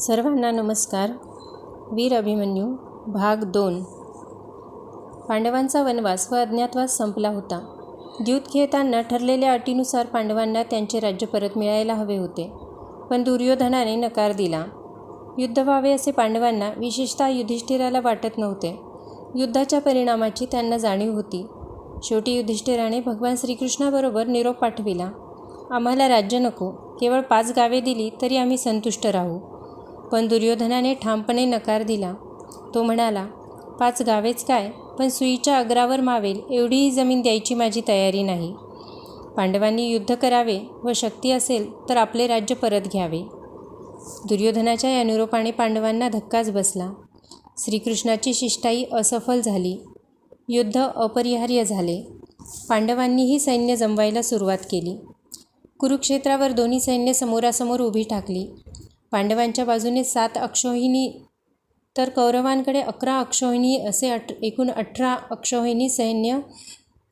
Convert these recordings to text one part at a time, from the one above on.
सर्वांना नमस्कार. वीर अभिमन्यू भाग दोन. पांडवांचा वनवास व अज्ञातवास संपला होता. द्यूत घेताना ठरलेल्या अटीनुसार पांडवांना त्यांचे राज्य परत मिळायला हवे होते पण दुर्योधनाने नकार दिला. युद्ध व्हावे असे पांडवांना विशेषतः युधिष्ठिराला वाटत नव्हते. युद्धाच्या परिणामाची त्यांना जाणीव होती. शेवटी युधिष्ठिराने भगवान श्रीकृष्णाबरोबर निरोप पाठविला. आम्हाला राज्य नको केवळ पाच गावे दिली तरी आम्ही संतुष्ट राहू. पण दुर्योधनाने ठामपणे नकार दिला. तो म्हणाला पाच गावेच काय? पण सुईच्या अग्रावर मावेल एवढीही जमीन द्यायची माझी तयारी नाही. पांडवांनी युद्ध करावे व शक्ती असेल तर आपले राज्य परत घ्यावे. दुर्योधनाच्या या निरोपाने पांडवांना धक्काच बसला. श्रीकृष्णाची शिष्टाई असफल झाली. युद्ध अपरिहार्य झाले. पांडवांनीही सैन्य जमवायला सुरुवात केली. कुरुक्षेत्रावर दोन्ही सैन्य समोरासमोर उभी टाकली पांडवांच्या बाजूने सात अक्षोहिणी तर कौरवांकडे अकरा अक्षोहिणी असे अठ एकूण अठरा अक्षोहिणी सैन्य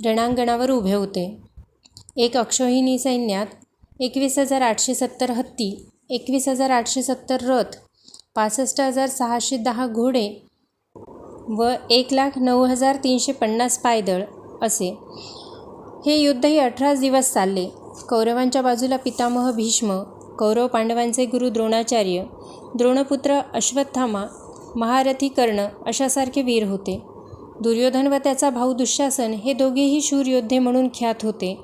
रणांगणावर उभे होते. एक अक्षोहिणी सैन्यात एकवीस हजार आठशे सत्तर हत्ती एकवीस हजार आठशे सत्तर रथ पासष्ट हजार सहाशे दहा घोडे व एक लाख नऊ हजार तीनशे पन्नास पायदळ असे. हे युद्धही अठराच दिवस चालले. कौरवांच्या बाजूला पितामह भीष्म कौरव पांडवांचे गुरु द्रोणाचार्य द्रोणपुत्र अश्वत्थामा महारथी कर्ण अशासारखे वीर होते. दुर्योधन व त्याचा भाऊ दुःशासन हे दोघेही शूर योद्धे म्हणून ख्यात होते.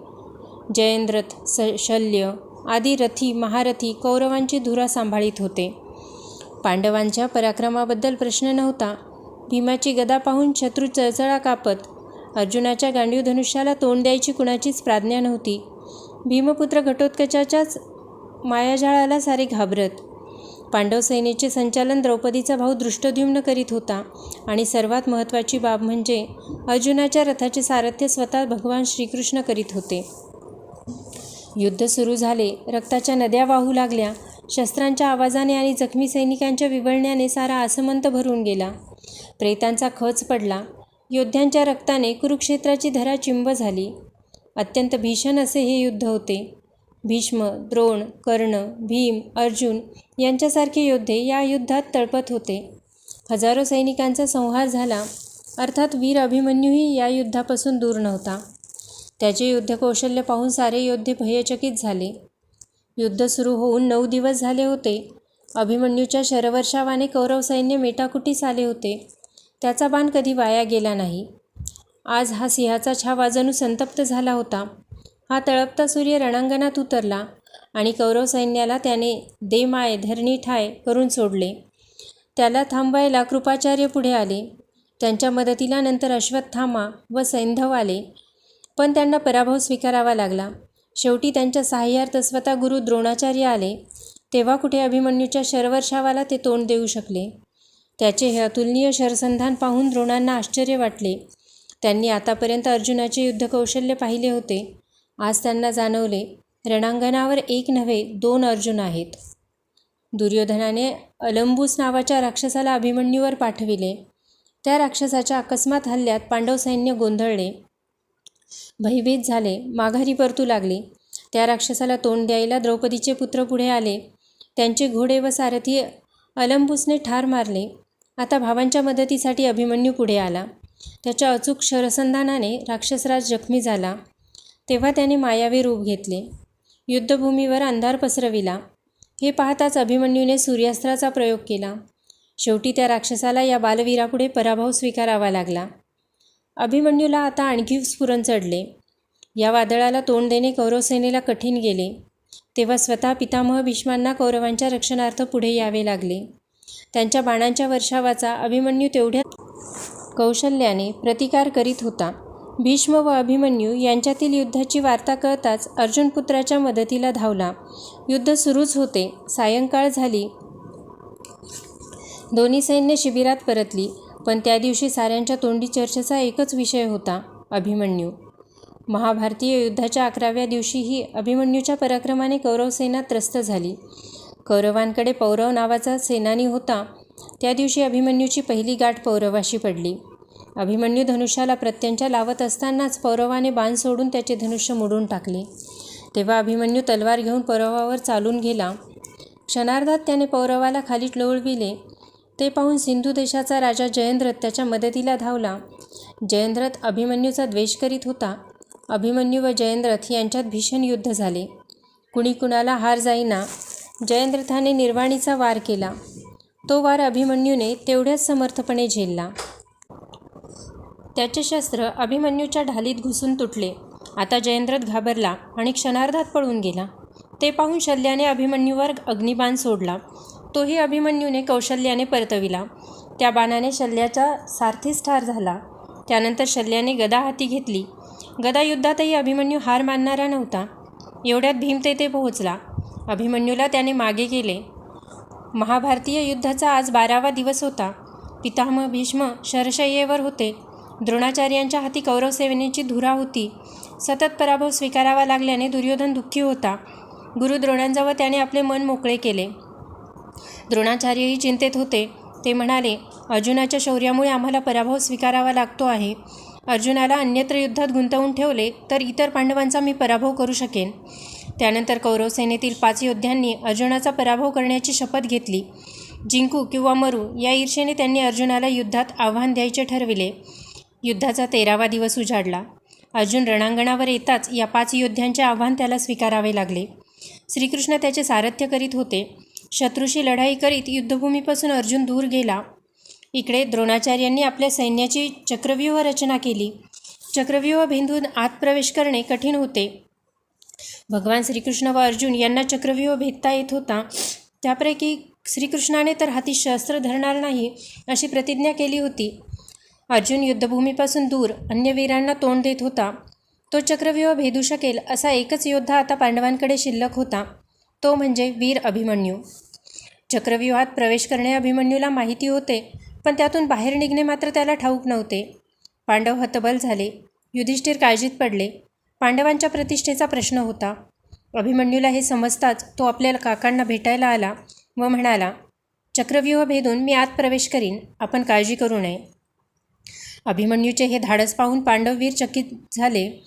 जयेंद्रथ स शल्य आदी रथी महारथी कौरवांची धुरा सांभाळीत होते. पांडवांच्या पराक्रमाबद्दल प्रश्न नव्हता. भीमाची गदा पाहून शत्रू चळचळा कापत अर्जुनाच्या गांडीव धनुष्याला तोंड द्यायची कुणाचीच प्राज्ञा नव्हती. भीमपुत्र घटोत्कचाच्याच मायाजाळाला सारे घाबरत. पांडव सेनेचे संचालन द्रौपदीचा भाऊ दृष्टद्युम्न करीत होता आणि सर्वात महत्त्वाची बाब म्हणजे अर्जुनाच्या रथाचे सारथ्य स्वतः भगवान श्रीकृष्ण करीत होते. युद्ध सुरू झाले रक्ताच्या नद्या वाहू लागल्या शस्त्रांच्या आवाजाने आणि जखमी सैनिकांच्या विवळण्याने सारा आसमंत भरून गेला. प्रेतांचा खच पडला. योद्ध्यांच्या रक्ताने कुरुक्षेत्राची धरा चिंब झाली. अत्यंत भीषण असे हे युद्ध होते. भीष्म द्रोण कर्ण भीम अर्जुन यांच्यासारखे योद्धे या युद्धात तळपत होते. हजारो सैनिकांचा संहार झाला. अर्थात वीर अभिमन्यूही या युद्धापासून दूर नव्हता. त्याचे युद्धकौशल्य पाहून सारे योद्धे भयचकित झाले. युद्ध सुरू होऊन नऊ दिवस झाले होते. अभिमन्यूच्या शरवर्षावाने कौरव सैन्य मेटाकुटीस आले होते. त्याचा बाण कधी वाया गेला नाही. आज हा सिंहाचा छावा जणू संतप्त झाला होता. हा तळपता सूर्य रणांगणात उतरला आणि कौरव सैन्याला त्याने दे माय धरणी ठाय करून सोडले. त्याला थांबवायला कृपाचार्य पुढे आले. त्यांच्या मदतीला नंतर अश्वत्थामा व सैंधव आले. पण त्यांना पराभव स्वीकारावा लागला. शेवटी त्यांच्या सहाय्यार्थ स्वतः गुरु द्रोणाचार्य आले. तेव्हा कुठे अभिमन्यूच्या शरवर्षावाला ते तोंड देऊ शकले? त्याचे हे अतुलनीय शरसंधान पाहून द्रोणांना आश्चर्य वाटले. त्यांनी आतापर्यंत अर्जुनाचे युद्धकौशल्य पाहिले होते. आज त्यांना जाणवले रणांगणावर एक नव्हे दोन अर्जुन आहेत. दुर्योधनाने अलंबूस नावाच्या राक्षसाला अभिमन्यूवर पाठविले. त्या राक्षसाच्या अकस्मात हल्ल्यात पांडव सैन्य गोंधळले. भयभीत झाले माघारी परतू लागले. त्या राक्षसाला तोंड द्यायला द्रौपदीचे पुत्र पुढे आले. त्यांचे घोडे व सारथी अलंबूसने ठार मारले. आता भावांच्या मदतीसाठी अभिमन्यू पुढे आला. त्याच्या अचूक शरसंधानाने राक्षसराज जखमी झाला. तेव्हा त्याने मायावी रूप घेतले. युद्धभूमीवर अंधार पसरविला. हे पाहताच अभिमन्यूने सूर्यास्त्राचा प्रयोग केला. शेवटी त्या राक्षसाला या बालवीरापुढे पराभव स्वीकारावा लागला. अभिमन्यूला आता आणखी स्फुरण चढले. या वादळाला तोंड देणे कौरवसेनेला कठीण गेले. तेव्हा स्वतः पितामह भीष्मांना कौरवांच्या रक्षणार्थ पुढे यावे लागले. त्यांच्या बाणांच्या वर्षावाचा अभिमन्यू तेवढ्या कौशल्याने प्रतिकार करीत होता. भीष्म व अभिमन्यू यांच्यातील युद्धाची वार्ता कळताच अर्जुनपुत्राच्या मदतीला धावला. युद्ध सुरूच होते. सायंकाळ झाली. दोन्ही सैन्य शिबिरात परतली पण त्या दिवशी साऱ्यांच्या तोंडी चर्चेचा एकच विषय होता अभिमन्यू. महाभारतीय युद्धाच्या अकराव्या दिवशीही अभिमन्यूच्या पराक्रमाने कौरवसेना त्रस्त झाली. कौरवांकडे पौरव नावाचा सेनानी होता. त्या दिवशी अभिमन्यूची पहिली गाठ पौरवाशी पडली. अभिमन्यू धनुष्याला प्रत्यंच्या लावत असतानाच पौरवाने बाण सोडून त्याचे धनुष्य मोडून टाकले. तेव्हा अभिमन्यू तलवार घेऊन पौरवावर चालून गेला. क्षणार्धात त्याने पौरवाला खाली लोळविले. ते पाहून सिंधू देशाचा राजा जयंद्रथ त्याच्या मदतीला धावला. जयंद्रथ अभिमन्यूचा द्वेष करीत होता. अभिमन्यू व जयंद्रथ यांच्यात भीषण युद्ध झाले. कुणी कुणाला हार जाईना. जयंद्रथाने निर्वाणीचा वार केला. तो वार अभिमन्यूने तेवढ्याच समर्थपणे झेलला. त्याचे शस्त्र अभिमन्यूच्या ढालीत घुसून तुटले. आता जयंद्रथ घाबरला आणि क्षणार्धात पळून गेला. ते पाहून शल्याने अभिमन्यूवर अग्निबाण सोडला. तोही अभिमन्यूने कौशल्याने परतविला. त्या बाणाने शल्याचा सारथीच ठार झाला. त्यानंतर शल्याने गदा हाती घेतली. गदा युद्धातही अभिमन्यू हार मानणारा नव्हता. एवढ्यात भीम तेथे पोहोचला. अभिमन्यूला त्याने मागे केले. महाभारतीय युद्धाचा आज बारावा दिवस होता. पितामह भीष्म शरशय्येवर होते. द्रोणाचार्यांच्या हाती कौरवसेवेनेची धुरा होती. सतत पराभव स्वीकारावा लागल्याने दुर्योधन दुःखी होता. गुरु द्रोणांजवळ त्याने आपले मन मोकळे केले. द्रोणाचार्यही चिंतेत होते. ते म्हणाले अर्जुनाच्या शौर्यामुळे आम्हाला पराभव स्वीकारावा लागतो आहे. अर्जुनाला अन्यत्र युद्धात गुंतवून ठेवले तर इतर पांडवांचा मी पराभव करू शकेन. त्यानंतर कौरव सेनेतील पाच योद्ध्यांनी अर्जुनाचा पराभव करण्याची शपथ घेतली. जिंकू किंवा मरू या ईर्षेने त्यांनी अर्जुनाला युद्धात आव्हान द्यायचे ठरविले. युद्धाचा तेरावा दिवस उजाडला. अर्जुन रणांगणावर येताच या पाच योद्ध्यांचे आव्हान त्याला स्वीकारावे लागले. श्रीकृष्ण त्याचे सारथ्य करीत होते. शत्रूशी लढाई करीत युद्धभूमीपासून अर्जुन दूर गेला. इकडे द्रोणाचार्यांनी आपल्या सैन्याची चक्रव्यूह रचना केली. चक्रव्यूह भेंदून आत प्रवेश करणे कठीण होते. भगवान श्रीकृष्ण व अर्जुन यांना चक्रव्यूह भेदता येत होता. त्यापैकी श्रीकृष्णाने तर हाती शस्त्र धरणार नाही अशी प्रतिज्ञा केली होती. अर्जुन युद्धभूमीपासून दूर अन्य वीरांना तोंड देत होता. तो चक्रव्यूह भेदू शकेल असा एकच योद्धा आता पांडवांकडे शिल्लक होता. तो म्हणजे वीर अभिमन्यू. चक्रव्यूहात प्रवेश करणे अभिमन्यूला माहिती होते पण त्यातून बाहेर निघणे मात्र त्याला ठाऊक नव्हते. पांडव हतबल झाले युधिष्ठिर काळजीत पडले. पांडवांच्या प्रतिष्ठेचा प्रश्न होता. अभिमन्यूला हे समजताच तो आपल्या काकांना भेटायला आला व म्हणाला चक्रव्यूह भेदून मी आत प्रवेश करीन आपण काळजी करू नये. अभिमन्यूचे हे धाडस पाहून पांडववीर चकित झाले.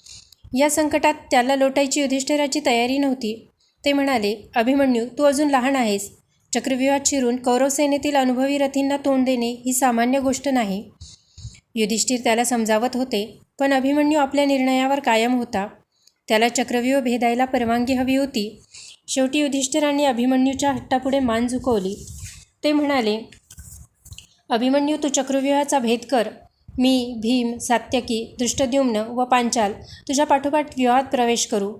या संकटात त्याला लोटायची युधिष्ठिराची तयारी नव्हती. ते म्हणाले अभिमन्यू तू अजून लहान आहेस. चक्रव्यूहात शिरून कौरवसेनेतील अनुभवी रथींना तोंड देणे ही सामान्य गोष्ट नाही. युधिष्ठिर त्याला समजावत होते पण अभिमन्यू आपल्या निर्णयावर कायम होता. त्याला चक्रव्यूह भेदायला परवानगी हवी होती. शेवटी युधिष्ठिरांनी अभिमन्यूच्या हट्टापुढे मान झुकवली. ते म्हणाले अभिमन्यू तू चक्रव्यूहाचा भेद कर. मी भीम सात्यकी दृष्टद्युम्न व पांचाल तुझ्या पाठोपाठ विवाहात प्रवेश करू.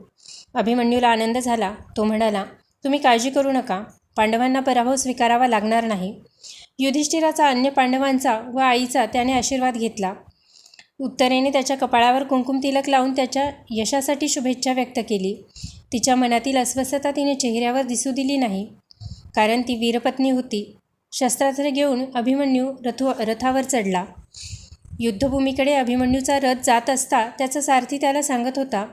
अभिमन्यूला आनंद झाला. तो म्हणाला तुम्ही काळजी करू नका. पांडवांना पराभव स्वीकारावा लागणार नाही. युधिष्ठिराचा अन्य पांडवांचा व आईचा त्याने आशीर्वाद घेतला. उत्तरेने त्याच्या कपाळावर कुंकुम तिलक लावून त्याच्या यशासाठी शुभेच्छा व्यक्त केली. तिच्या मनातील अस्वस्थता तिने चेहऱ्यावर दिसू दिली नाही. कारण ती वीरपत्नी होती. शस्त्रास्त्र घेऊन अभिमन्यू रथो रथावर चढला. युद्धभूमीकडे अभिमन्यूचा रथ जात असता त्याचा सारथी त्याला सांगत होता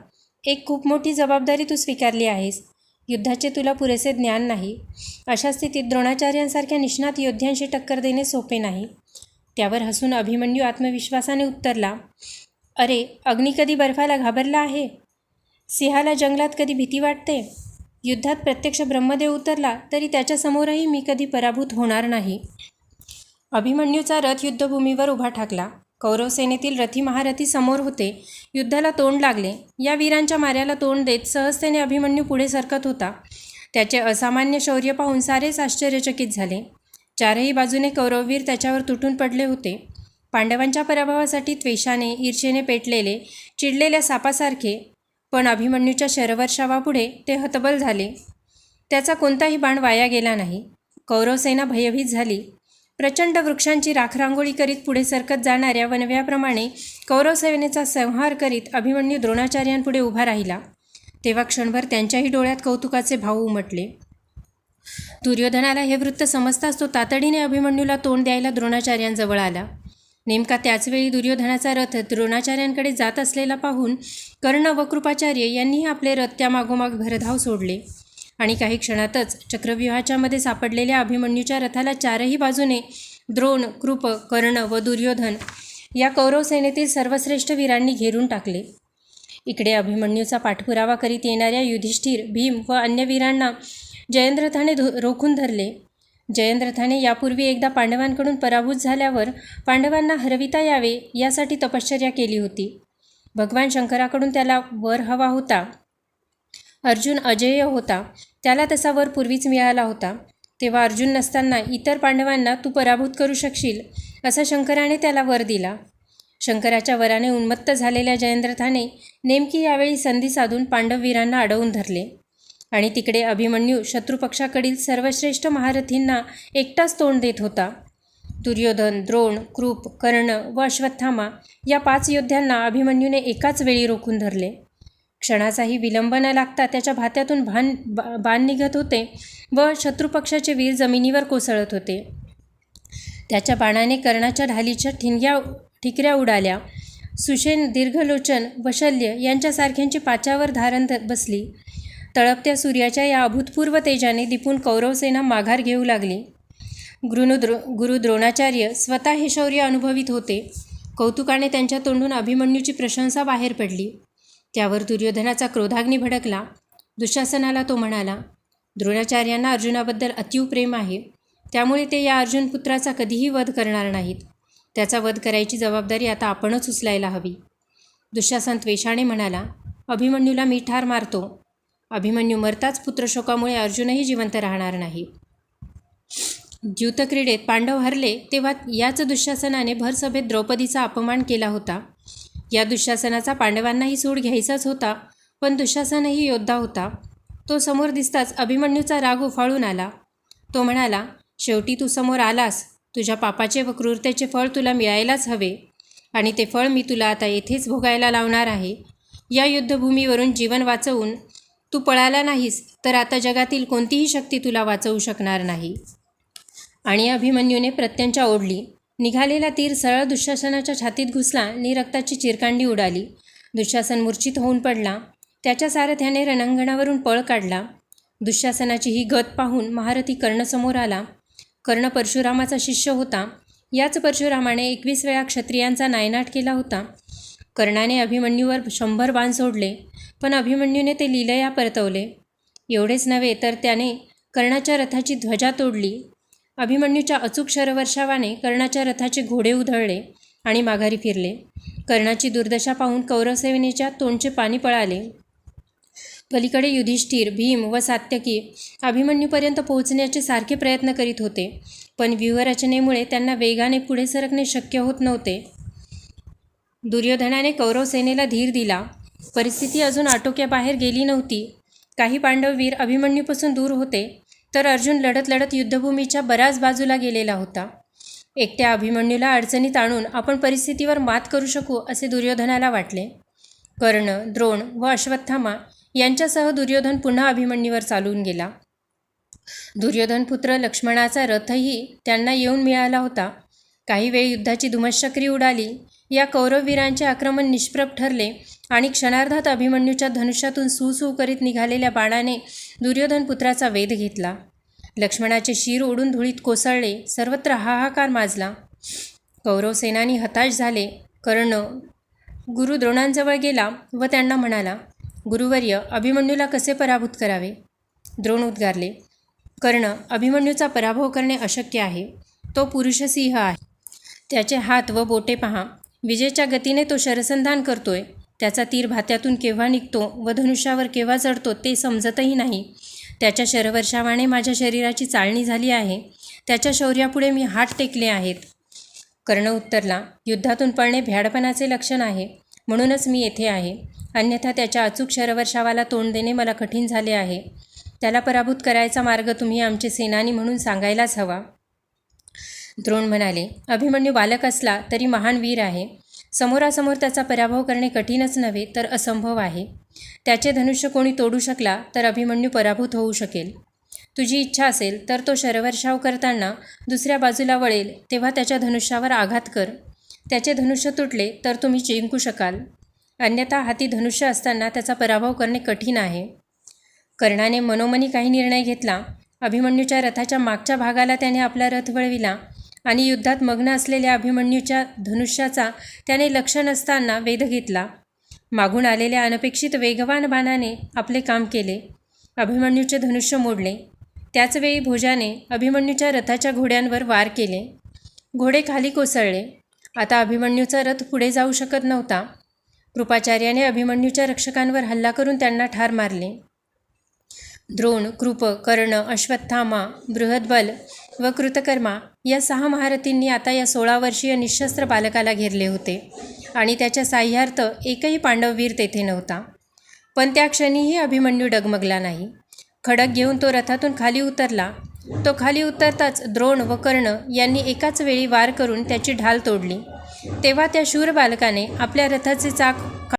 एक खूप मोठी जबाबदारी तू स्वीकारली आहेस. युद्धाचे तुला पुरेसे ज्ञान नाही. अशा स्थितीत द्रोणाचार्यांसारख्या निष्णात योद्ध्यांशी टक्कर देणे सोपे नाही त्यावर हसून अभिमन्यू आत्मविश्वासाने उत्तरला अरे अग्नी कधी बर्फाला घाबरला आहे? सिंहाला जंगलात कधी भीती वाटते युद्धात प्रत्यक्ष ब्रह्मदेव उतरला तरी त्याच्यासमोरही मी कधी पराभूत होणार नाही अभिमन्यूचा रथ युद्धभूमीवर उभा ठाकला. कौरवसेनेतील रथी महारथी समोर होते. युद्धाला तोंड लागले. या वीरांच्या माऱ्याला तोंड देत सहजतेने अभिमन्यू पुढे सरकत होता. त्याचे असामान्य शौर्य पाहून सारेच आश्चर्यचकित झाले. चारही बाजूने कौरववीर त्याच्यावर तुटून पडले होते. पांडवांच्या पराभवासाठी त्वेषाने ईर्षेने पेटलेले चिडलेल्या सापासारखे पण अभिमन्यूच्या शरवर्षावापुढे ते हतबल झाले. त्याचा कोणताही बाण वाया गेला नाही. कौरवसेना भयभीत झाली. प्रचंड वृक्षांची राखरांगोळी करीत पुढे सरकत जाणाऱ्या वनव्याप्रमाणे कौरवसेनेचा संहार करीत अभिमन्यू द्रोणाचार्यांपुढे उभा राहिला. तेव्हा क्षणभर त्यांच्याही डोळ्यात कौतुकाचे भाव उमटले. दुर्योधनाला हे वृत्त समजताच तो तातडीने अभिमन्यूला तोंड द्यायला द्रोणाचार्यांजवळ आला. नेमका त्याचवेळी दुर्योधनाचा रथ द्रोणाचार्यांकडे जात असलेला पाहून कर्ण व कृपाचार्य यांनीही आपले रथ त्या मागोमाग भरधाव सोडले. आणि काही क्षणातच चक्रव्यूहाच्यामध्ये सापडलेल्या अभिमन्यूच्या रथाला चारही बाजूने द्रोण कृप कर्ण व दुर्योधन या कौरव सेनेतील सर्वश्रेष्ठ वीरांनी घेरून टाकले. इकडे अभिमन्यूचा पाठपुरावा करीत येणाऱ्या युधिष्ठिर भीम व अन्य वीरांना जयंद्रथाने धो रोखून धरले. जयंद्रथाने यापूर्वी एकदा पांडवांकडून पराभूत झाल्यावर पांडवांना हरविता यावे यासाठी तपश्चर्या केली होती. भगवान शंकराकडून त्याला वर हवा होता. अर्जुन अजेय होता. त्याला तसा वर पूर्वीच मिळाला होता. तेव्हा अर्जुन नसताना इतर पांडवांना तू पराभूत करू शकशील असा शंकराने त्याला वर दिला. शंकराच्या वराने उन्मत्त झालेल्या जयंद्रथाने नेमकी यावेळी संधी साधून पांडववीरांना अडवून धरले. आणि तिकडे अभिमन्यू शत्रुपक्षाकडील सर्वश्रेष्ठ महारथींना एकटाच तोंड देत होता. दुर्योधन द्रोण कृप कर्ण व अश्वत्थामा या पाच योद्ध्यांना अभिमन्यूने एकाच वेळी रोखून धरले. क्षणाचाही विलंब न लागता त्याच्या भात्यातून भान बा बाण निघत होते व शत्रुपक्षाचे वीर जमिनीवर कोसळत होते. त्याच्या बाणाने कर्णाच्या ढालीच्या ठिणग्या ठिकऱ्या उडाल्या. सुशेन दीर्घलोचन वशल्य यांच्यासारख्यांची पाचावर धारण ध- बसली. तळपत्या सूर्याच्या या अभूतपूर्व तेजाने दिपून कौरवसेना माघार घेऊ लागली. गुरुद्रो गुरु द्रोणाचार्य स्वतः हे शौर्य अनुभवित होते. कौतुकाने त्यांच्या तोंडून अभिमन्यूची प्रशंसा बाहेर पडली. त्यावर दुर्योधनाचा क्रोधाग्नी भडकला. दुःशासनाला तो म्हणाला द्रोणाचार्यांना अर्जुनाबद्दल अतीव प्रेम आहे. त्यामुळे ते या अर्जुन पुत्राचा कधीही वध करणार नाहीत. त्याचा वध करायची जबाबदारी आता आपणच उचलायला हवी. दुःशासन त्वेषाने म्हणाला अभिमन्यूला मी ठार मारतो. अभिमन्यू मरताच पुत्रशोकामुळे अर्जुनही जिवंत राहणार नाही. द्यूतक्रीडेत पांडव हरले तेव्हा याच दुःशासनाने भरसभेत द्रौपदीचा अपमान केला होता. या दुःशासनाचा पांडवांनाही सूड घ्यायचाच होता पण दुःशासनही योद्धा होता. तो समोर दिसताच अभिमन्यूचा राग उफाळून आला. तो म्हणाला शेवटी तू समोर आलास. तुझ्या पापाचे व क्रूरतेचे फळ तुला मिळायलाच हवे. आणि ते फळ मी तुला आता येथेच भोगायला लावणार आहे. या युद्धभूमीवरून जीवन वाचवून तू पळाला नाहीस तर आता जगातील कोणतीही शक्ती तुला वाचवू शकणार नाही. आणि अभिमन्यूने प्रत्यंचा ओढली. निघालेला तीर सरळ दुःशासनाच्या छातीत घुसला आणि रक्ताची चिरकांडी उडाली. दुःशासन मूर्छित होऊन पडला. त्याच्या सारथ्याने रणांगणावरून पळ काढला. दुःशासनाची ही गत पाहून महारथी कर्णसमोर आला. कर्ण परशुरामाचा शिष्य होता. याच परशुरामाने एकवीस वेळा क्षत्रियांचा नायनाट केला होता. कर्णाने अभिमन्यूवर शंभर बाण सोडले पण अभिमन्यूने ते लीलया परतवले. एवढेच नव्हे तर त्याने कर्णाच्या रथाची ध्वजा तोडली. अभिमन्यूच्या अचूक शरवर्षावाने कर्णाच्या रथाचे घोडे उधळले आणि माघारी फिरले. कर्णाची दुर्दशा पाहून कौरवसेनेच्या तोंडचे पाणी पळाले. पलीकडे युधिष्ठिर भीम व सात्यकी अभिमन्यूपर्यंत पोहोचण्याचे सारखे प्रयत्न करीत होते पण व्यूहरचनेमुळे त्यांना वेगाने पुढे सरकणे शक्य होत नव्हते. दुर्योधनाने कौरव सेनेला धीर दिला. परिस्थिती अजून आटोक्याबाहेर गेली नव्हती. काही पांडववीर अभिमन्यूपासून दूर होते. तर अर्जुन लढत लढत युद्धभूमीच्या बऱ्याच बाजूला गेलेला होता. एकट्या अभिमन्यूला अडचणीत आणून आपण परिस्थितीवर मात करू शकू असे दुर्योधनाला वाटले. कर्ण द्रोण व अश्वत्थामा यांच्यासह दुर्योधन पुन्हा अभिमन्यूवर चालून गेला. दुर्योधन पुत्र लक्ष्मणाचा रथही त्यांना येऊन मिळाला होता. काही वेळ युद्धाची धुमशक्री उडाली. या कौरववीरांचे आक्रमण निष्प्रभ ठरले आणि क्षणार्धात अभिमन्यूच्या धनुष्यातून सुसू करीत निघालेल्या बाणाने दुर्योधन पुत्राचा वेध घेतला. लक्ष्मणाचे शिर ओढून धुळीत कोसळले सर्वत्र हाहाकार माजला. कौरव सेनानी हताश झाले. कर्ण गुरु द्रोणांजवळ गेला व त्यांना म्हणाला गुरुवर्य अभिमन्यूला कसे पराभूत करावे? द्रोण उद्गारले कर्ण अभिमन्यूचा पराभव करणे अशक्य आहे. तो पुरुषसिंह आहे. त्याचे हात व बोटे पहा. विजेच्या गतीने तो शरसंधान करतोय. त्याचा तीर भात्यातून केव्हा निघतो व धनुष्यावर केव्हा चढतो ते समजतही नाही. त्याच्या शरवर्षावाने माझ्या शरीराची चाळणी झाली आहे. त्याच्या शौर्यापुढे मी हात टेकले आहेत. कर्ण उत्तरला युद्धातून पळणे भ्याडपणाचे लक्षण आहे. म्हणूनच मी येथे आहे. अन्यथा त्याच्या अचूक शरवर्षावाला तोंड देणे मला कठीण झाले आहे. त्याला पराभूत करायचा मार्ग तुम्ही आमचे सेनानी म्हणून सांगायलाच हवा. द्रोण म्हणाले अभिमन्यू बालक असला तरी महान वीर आहे. समोरासमोर त्याचा पराभव करणे कठीणच नव्हे तर असंभव आहे. त्याचे धनुष्य कोणी तोडू शकला तर अभिमन्यू पराभूत होऊ शकेल. तुझी इच्छा असेल तर तो शरवर्षाव करताना दुसऱ्या बाजूला वळेल तेव्हा त्याच्या धनुष्यावर आघात कर. त्याचे धनुष्य तुटले तर तुम्ही जिंकू शकाल. अन्यथा हाती धनुष्य असताना त्याचा पराभव करणे कठीण आहे. कर्णाने मनोमनी काही निर्णय घेतला. अभिमन्यूच्या रथाच्या मागच्या भागाला त्याने आपला रथ वळविला. आणि युद्धात मग्न असलेल्या अभिमन्यूच्या धनुष्याचा त्याने लक्ष नसताना वेध घेतला. मागून आलेल्या अनपेक्षित वेगवान बाणाने आपले काम केले. अभिमन्यूचे धनुष्य मोडले. त्याचवेळी भोजाने अभिमन्यूच्या रथाच्या घोड्यांवर वार केले. घोडे खाली कोसळले. आता अभिमन्यूचा रथ पुढे जाऊ शकत नव्हता. कृपाचार्याने अभिमन्यूच्या रक्षकांवर हल्ला करून त्यांना ठार मारले. द्रोण कृप कर्ण अश्वत्थामा बृहद्बल व कृतकर्मा या सहा महारथींनी आता या सोळा वर्षीय निशस्त्र बालकाला घेरले होते आणि त्याच्या साह्यार्थ एकही पांडववीर तेथे नव्हता. पण त्या क्षणीही अभिमन्यू डगमगला नाही. खडक घेऊन तो रथातून खाली उतरला. तो खाली उतरताच द्रोण व कर्ण यांनी एकाच वेळी वार करून त्याची ढाल तोडली. तेव्हा त्या शूर बालकाने आपल्या रथाचे चाक